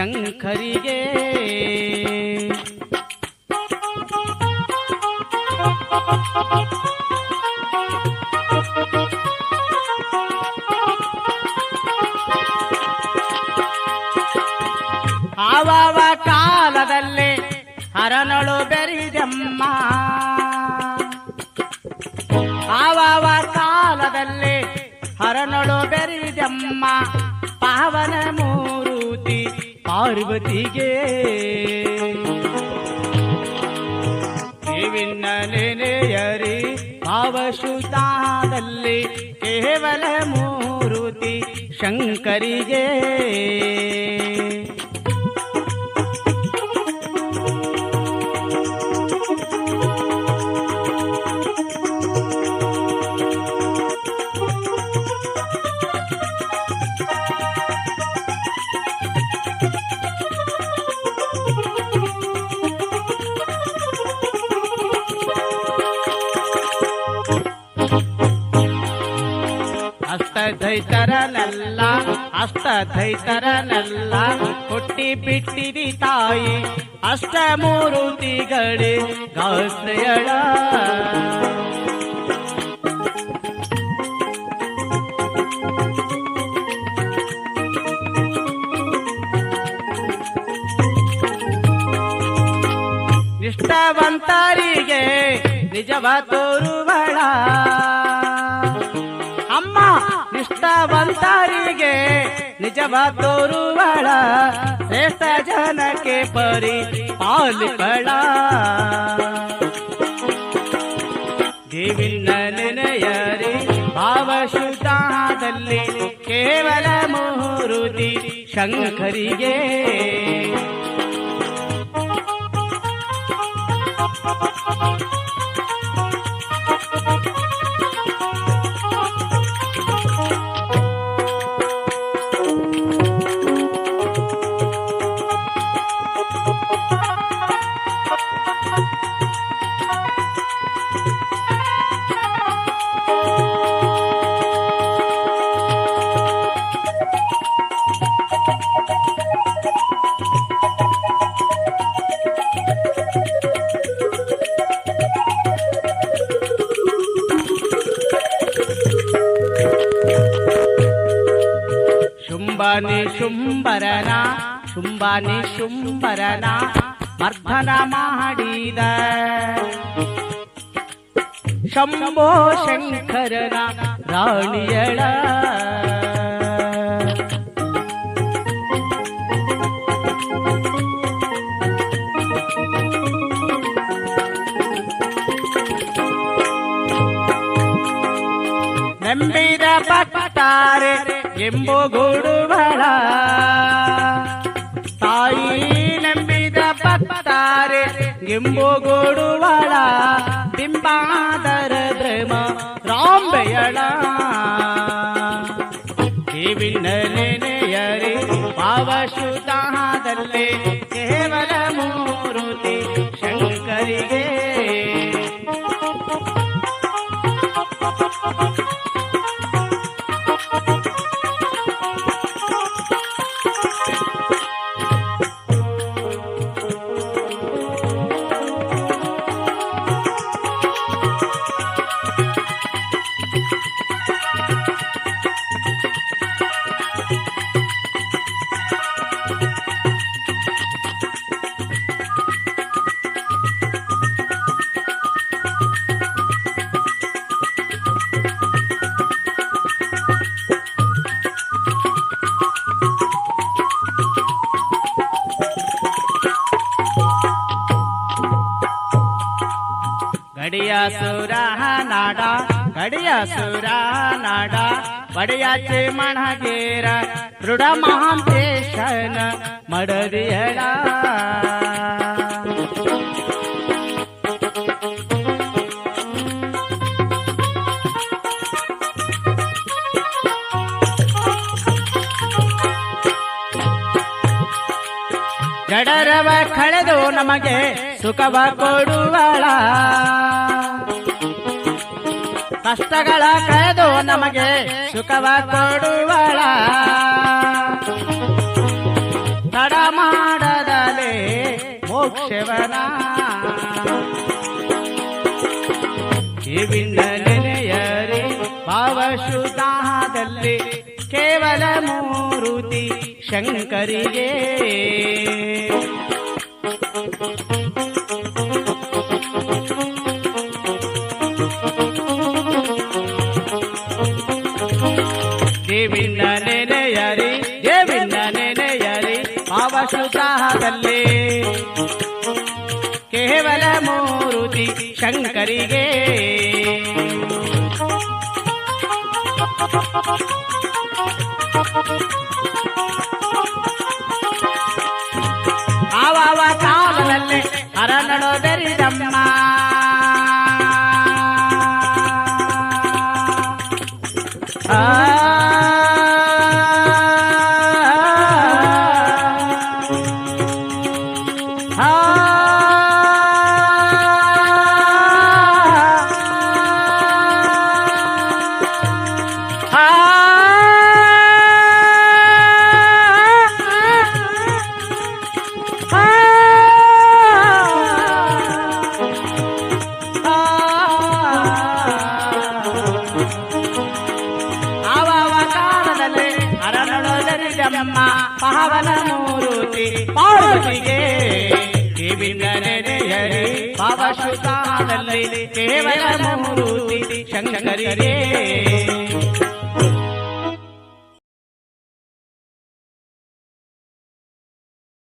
ಶಂಕರಿಗೆ. ಆವಾವ ಕಾಲದಲ್ಲಿ ಹರನಳು ಬೆರಿದಮ್ಮ. ಆವಾವ ಕಾಲದಲ್ಲಿ ಹರನಳು ಬೆರಿದಮ್ಮ. ಪಾವನ ಪಾರ್ವತಿಗೆ. ದೇವಿನ ನೆನೆಯರಿ ಭಾವಶುತಾದಲ್ಲಿ ಕೇವಲ ಮೂರುತಿ ಶಂಕರಿಗೆ. ಅಷ್ಟಧೈತರನೆಲ್ಲ ಅಷ್ಟಧೈತರನೆಲ್ಲ ಹುಟ್ಟಿ ಬಿಟ್ಟಿರಿ ತಾಯಿ ಅಷ್ಟ ಮೂರು ತಿಗಳೇ ಗಾಸ್ತ್ರಯಳ ನಿಷ್ಠಾವಂತರಿಗೆ ನಿಜವ ತೋರುವಳ. ನಿಷ್ಠಾವಂತರಿಗೆ ನಿಜವ ತೋರುವಳ ಶ್ರೇಷ್ಠ ಜನಕ್ಕೆ ಪರಿ ಪಾಲಿಪಳ ದೇವಿನ ನೆನೆಯರಿ ಭಾವಶುದ್ಧಾದಲ್ಲಿ ಕೇವಲ ಮೂರುತಿ ಶಂಕರಿಗೆ. ಶುಂಭನಿ ಶುಂಭರನ ಶುಂಭನಿ ಶುಂಭರನ ಮರ್ದನ ಮಾಡಿದ. ಶಂಭೋ ಶಂಕರನ ರಾಣಿಯಳ. ನಂಬಿದ ಭಕ್ತಾರೆ ಎಂಬುಗೂಡುವಳ ತಾಯಿ ನಂಬಿದ ಭಕ್ತಾರೆ ಎಂಬುಗೂಡುವಳ ಬಿಂಬಾದರ ಭ್ರಮ ರಾಂಬೆಯಳ. ದೇವಿನ ನೆನೆಯರಿ ಗಡಿಯ ಸುರ ನಾಡ ಗಡಿಯ ಸುರ ನಾಡ ಬಡಿಯಾಚೆ ಮಣಗೇರ ದೃಢ ಮಹಾಂತೇಶನ ಮಡದಿಯಡ ಜಡರವ ಕಳೆದು ನಮಗೆ ಸುಖವ ಕೊಡುವಳ. ಕಷ್ಟಗಳ ಕಳೆದು ನಮಗೆ ಸುಖವ ಕೊಡುವಳ. ತಡ ಮಾಡದಲೇ ಮೋಕ್ಷವನ. ಕಿವಿನ ನೆನೆಯರಿ ಭಾವಶುದ್ಧಾದಲ್ಲಿ ಕೇವಲ ಮೂರುತಿ ಶಂಕರಿಗೆ. ದೇವಿನ ನೆನೆಯರಿ ದೇವಿನ ನೆನೆಯರಿ ಭಾವಶುದ್ಧಾದಲ್ಲಿ ಕೇವಲ ಮೂರುತಿ ಶಂಕರಿಗೆ. ಆವಾವ ಕಾಲದಲ್ಲಿ ಹರನಡೋ ಬೆರಿದಮ್ಮ ಆ ಪಾರ್ವತಿಗೆ ಕಿವಿನ ನೆನೆಯರಿ ಪಾವಶುತಾದಲ್ಲಿ ಕೇವಲ ಮೂರುತಿ ಶಂಕರಿಗೆ